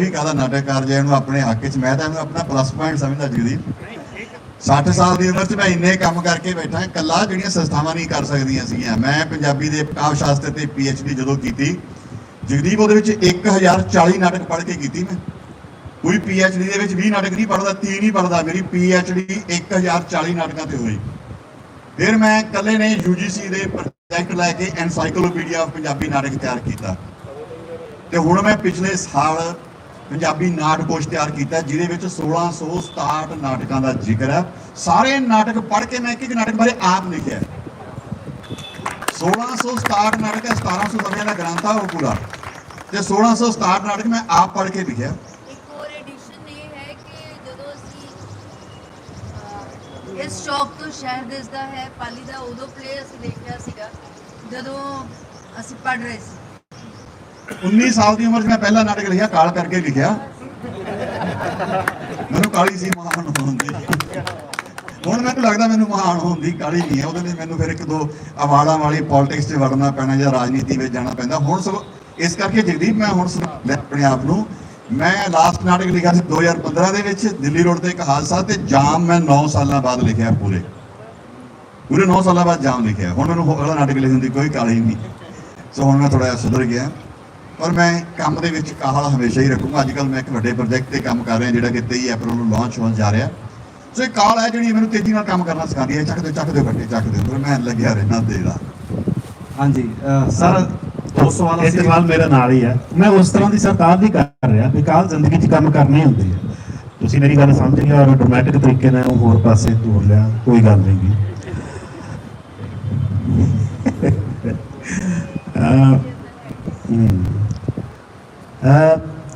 ਵੀ ਕਾਹਦਾ ਨਾਟਕਕਾਰ ਜੇ ਇਹਨੂੰ ਆਪਣੇ ਹੱਕ 'ਚ, ਮੈਂ ਤਾਂ ਇਹਨੂੰ ਆਪਣਾ ਪਲੱਸ ਪੁਆਇੰਟ ਸਮਝਦਾ ਜਗਦੀਪ। 60 ਸਾਲ ਦੀ ਉਮਰ 'ਚ ਮੈਂ ਇੰਨੇ ਕੰਮ ਕਰਕੇ ਬੈਠਾ ਕੱਲਾ ਜਿਹੜੀਆਂ ਸੰਸਥਾਵਾਂ ਨਹੀਂ ਕਰ ਸਕਦੀਆਂ ਸੀਗੀਆਂ। ਮੈਂ ਪੰਜਾਬੀ ਦੇ ਕਾਵ ਸ਼ਾਸਤਰ ਤੇ ਡੀ ਜਦੋਂ ਕੀਤੀ, ਜਗਦੀਪ ਉਹਦੇ ਵਿੱਚ 1040 ਨਾਟਕ ਪੜ੍ਹ ਕੇ ਕੀਤੀ ਮੈਂ। ਕੋਈ ਡੀ ਦੇ ਵਿੱਚ 20 ਨਾਟਕ ਨਹੀਂ ਪੜ੍ਹਦਾ 3 ਨਹੀਂ ਪੜ੍ਹਦਾ, ਮੇਰੀ ਡੀ 1040 ਨਾਟਕਾਂ ਤੇ ਹੋਈ। ਫਿਰ ਮੈਂ ਇਕੱਲੇ ਨੇ UGC ਦੇ ਪ੍ਰੋਜੈਕਟ ਲੈ ਕੇ ਐਨਸਾਈਕਲੋਪੀਡੀਆ ਆਫ ਪੰਜਾਬੀ ਨਾਟਕ ਤਿਆਰ ਕੀਤਾ। ਤੇ ਹੁਣ ਮੈਂ ਪਿਛਲੇ ਸਾਲ ਪੰਜਾਬੀ ਨਾਟਕੋਸ਼ ਤਿਆਰ ਕੀਤਾ, ਜਿਹਦੇ ਵਿੱਚ 1667 ਨਾਟਕਾਂ ਦਾ ਜ਼ਿਕਰ ਹੈ। ਸਾਰੇ ਨਾਟਕ ਪੜ੍ਹ ਕੇ ਮੈਂ ਇੱਕ ਇੱਕ ਨਾਟਕ ਬਾਰੇ ਆਪ ਲਿਖਿਆ 1667 ਨਾਟਕ ਹੈ 1700 ਸਮਿਆਂ ਦਾ ਗ੍ਰੰਥ ਆ ਉਹ ਪੂਰਾ। ਤੇ 1667 ਨਾਟਕ ਮੈਂ ਆਪ ਪੜ੍ਹ ਕੇ ਲਿਖਿਆ। ਇਸ ਚੌਕ ਤੋਂ ਸ਼ਹਿਰ ਦਿਸਦਾ ਹੈ, ਪਾਲੀ ਦਾ ਉਦੋਂ ਪਲੇ ਅਸੀਂ ਦੇਖਿਆ ਸੀਗਾ, ਜਦੋਂ ਅਸੀਂ ਪੜ ਰਹੇ ਸੀ। 19 ਸਾਲ ਦੀ ਉਮਰ 'ਚ ਮੈਂ ਪਹਿਲਾ ਨਾਟਕ ਲਿਖਿਆ, ਕਾਲ ਕਰਕੇ ਲਿਖਿਆ। ਮੈਨੂੰ ਕਾਲੀ ਸੀ, ਮਹਾਨ ਹੋਣ ਹੁਣ ਮੈਨੂੰ ਲੱਗਦਾ ਮੈਨੂੰ ਮਹਾਨ ਹੋਣ ਦੀ ਕਾਲੀ ਨਹੀਂ ਹੈ। ਉਹਦੇ ਲਈ ਮੈਨੂੰ ਫਿਰ ਇੱਕ ਦੋ ਅਵਾਰਡਾਂ ਵਾਲੀ ਪੋਲਿਟਿਕਸ 'ਚ ਵੜਨਾ ਪੈਣਾ ਜਾਂ ਰਾਜਨੀਤੀ ਵਿੱਚ ਜਾਣਾ ਪੈਂਦਾ। ਹੁਣ ਸਗੋਂ ਇਸ ਕਰਕੇ ਜਗਦੀਪ, ਮੈਂ ਹੁਣ ਸਗੋਂ ਆਪਣੇ ਆਪ ਨੂੰ, ਮੈਂ ਲਾਸਟ ਨਾਟਕ ਲਿਖਿਆ ਸੀ 2015 ਦੇ ਵਿੱਚ, ਦਿੱਲੀ ਰੋਡ ਤੇ ਇੱਕ ਹਾਦਸਾ ਤੇ ਜਾਮ ਮੈਂ 9 ਸਾਲਾਂ ਬਾਅਦ ਲਿਖਿਆ ਪੂਰੇ। ਪੂਰੇ 9 ਸਾਲਾਂ ਬਾਅਦ ਜਾਮ ਲਿਖਿਆ। ਹੁਣ ਮੈਨੂੰ ਅਗਲਾ ਨਾਟਕ ਲਿਖਣ ਦੀ ਕੋਈ ਕਾਹਲੀ ਨਹੀਂ। ਸੋ ਹੁਣ ਮੈਂ ਥੋੜਾ ਜਿਹਾ ਸੁਧਰ ਗਿਆ। ਪਰ ਮੈਂ ਕੰਮ ਦੇ ਵਿੱਚ ਕਾਹਲ ਹਮੇਸ਼ਾ ਹੀ ਰੱਖੂੰਗਾ। ਅੱਜ ਕੱਲ ਮੈਂ ਇੱਕ ਵੱਡੇ ਪ੍ਰੋਜੈਕਟ ਤੇ ਕੰਮ ਕਰ ਰਿਹਾ ਜਿਹੜਾ ਕਿ 23 ਅਪ੍ਰੈਲ ਨੂੰ ਲਾਂਚ ਹੋਣ ਜਾ ਰਿਹਾ। ਸੋ ਇਹ ਕਾਲ ਹੈ ਜਿਹੜੀ ਮੈਨੂੰ ਤੇਜ਼ੀ ਨਾਲ ਕੰਮ ਕਰਨਾ ਸਿਖਾਉਂਦੀ ਹੈ। ਚੱਕ ਦੇ ਚੱਕ ਦੇ ਵੱਡੇ ਚੱਕ ਦੇ ਪਰ ਮੈਂ ਲੱਗਿਆ ਰਹਿਣਾ ਦੇਦਾ ਹਾਂਜੀ ਸਰ ਦੋ ਸਵਾਲ ਇਹ ਸਵਾਲ ਮੇਰੇ ਨਾਲ ਹੀ ਹੈ। ਮੈਂ ਉਸ ਤਰ੍ਹਾਂ ਦੀ ਸਰਕਾਰ ਦੀ ਕਰ ਰਿਹਾ ਵੀ ਕਾਲ ਜ਼ਿੰਦਗੀ 'ਚ ਕੰਮ ਕਰਨੇ ਹੁੰਦੇ ਆ ਤੁਸੀਂ ਮੇਰੀ ਗੱਲ ਸਮਝ ਗਏ ਔਰ ਡਰਾਮੈਟਿਕ ਤਰੀਕੇ ਨਾਲ ਉਹ ਹੋਰ ਪਾਸੇ ਤੋਰ ਲਿਆ ਕੋਈ ਗੱਲ ਨਹੀਂ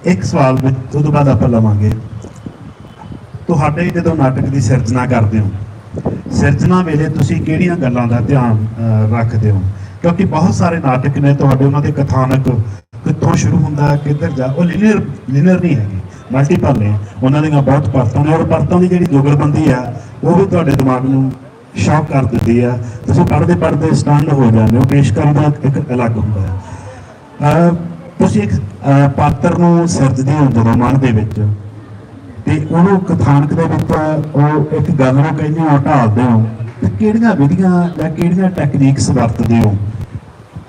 ਇੱਕ ਸਵਾਲ ਵਿੱਚ ਉਹ ਤੋਂ ਬਾਅਦ ਆਪਾਂ ਲਵਾਂਗੇ। ਤੁਹਾਡੇ ਜਦੋਂ ਨਾਟਕ ਦੀ ਸਿਰਜਣਾ ਕਰਦੇ ਹੋ, ਸਿਰਜਣਾ ਵੇਲੇ ਤੁਸੀਂ ਕਿਹੜੀਆਂ ਗੱਲਾਂ ਦਾ ਧਿਆਨ ਰੱਖਦੇ ਹੋ? ਕਿਉਂਕਿ ਬਹੁਤ ਸਾਰੇ ਨਾਟਕ ਨੇ ਤੁਹਾਡੇ ਉਹਨਾਂ ਦੇ ਕਥਾਨਕ ਕਿੱਥੋਂ ਸ਼ੁਰੂ ਹੁੰਦਾ, ਕਿੱਧਰ ਜਾ, ਉਹ ਲੀਨੀਅਰ ਲੀਨੀਅਰ ਨਹੀਂ ਹੈਗੇ ਮਲਟੀਪਲ ਨੇ। ਉਹਨਾਂ ਦੀਆਂ ਬਹੁਤ ਪਰਤਾਂ ਨੇ ਔਰ ਪਰਤਾਂ ਦੀ ਜਿਹੜੀ ਜੁਗਲਬੰਦੀ ਆ, ਉਹ ਵੀ ਤੁਹਾਡੇ ਦਿਮਾਗ ਨੂੰ ਸ਼ੌਕ ਕਰ ਦਿੰਦੀ ਆ। ਤੁਸੀਂ ਪੜ੍ਹਦੇ ਪੜ੍ਹਦੇ ਸਟੰਡ ਹੋ ਜਾਂਦੇ ਹੋ ਪੇਸ਼ ਕਰਨ ਦਾ ਇੱਕ ਅਲੱਗ ਹੁੰਦਾ ਹੈ ਤੁਸੀਂ ਇੱਕ ਪਾਤਰ ਨੂੰ ਸਿਰਜਦੇ ਹੋ ਜਦੋਂ ਮਨ ਦੇ ਵਿੱਚ। ਤੇ ਉਹਨੂੰ ਕਥਾਨਕ ਦੇ ਵਿੱਚ ਉਹ ਇੱਕ ਗੱਲ ਨੂੰ ਕਹਿੰਦੇ ਹੋ ਢਾਲਦੇ ਹੋ ਤੇ ਕਿਹੜੀਆਂ ਵਿਧੀਆਂ ਜਾਂ ਕਿਹੜੀਆਂ ਟੈਕਨੀਕਸ ਵਰਤਦੇ ਹੋ?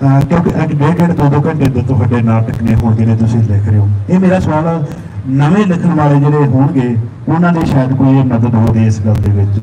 ਕਿਉਂਕਿ ਅੱਜ ਡੇਢ ਡੇਢ ਦੋ ਦੋ ਘੰਟੇ ਦੇ ਤੁਹਾਡੇ ਨਾਟਕ ਨੇ ਹੁਣ ਜਿਹੜੇ ਤੁਸੀਂ ਲਿਖ ਰਹੇ ਹੋ। ਇਹ ਮੇਰਾ ਸਵਾਲ ਆ, ਨਵੇਂ ਲਿਖਣ ਵਾਲੇ ਜਿਹੜੇ ਹੋਣਗੇ ਉਹਨਾਂ ਦੀ ਸ਼ਾਇਦ ਕੋਈ ਇਹ ਮਦਦ ਹੋਵੇ ਇਸ ਗੱਲ ਦੇ ਵਿੱਚ?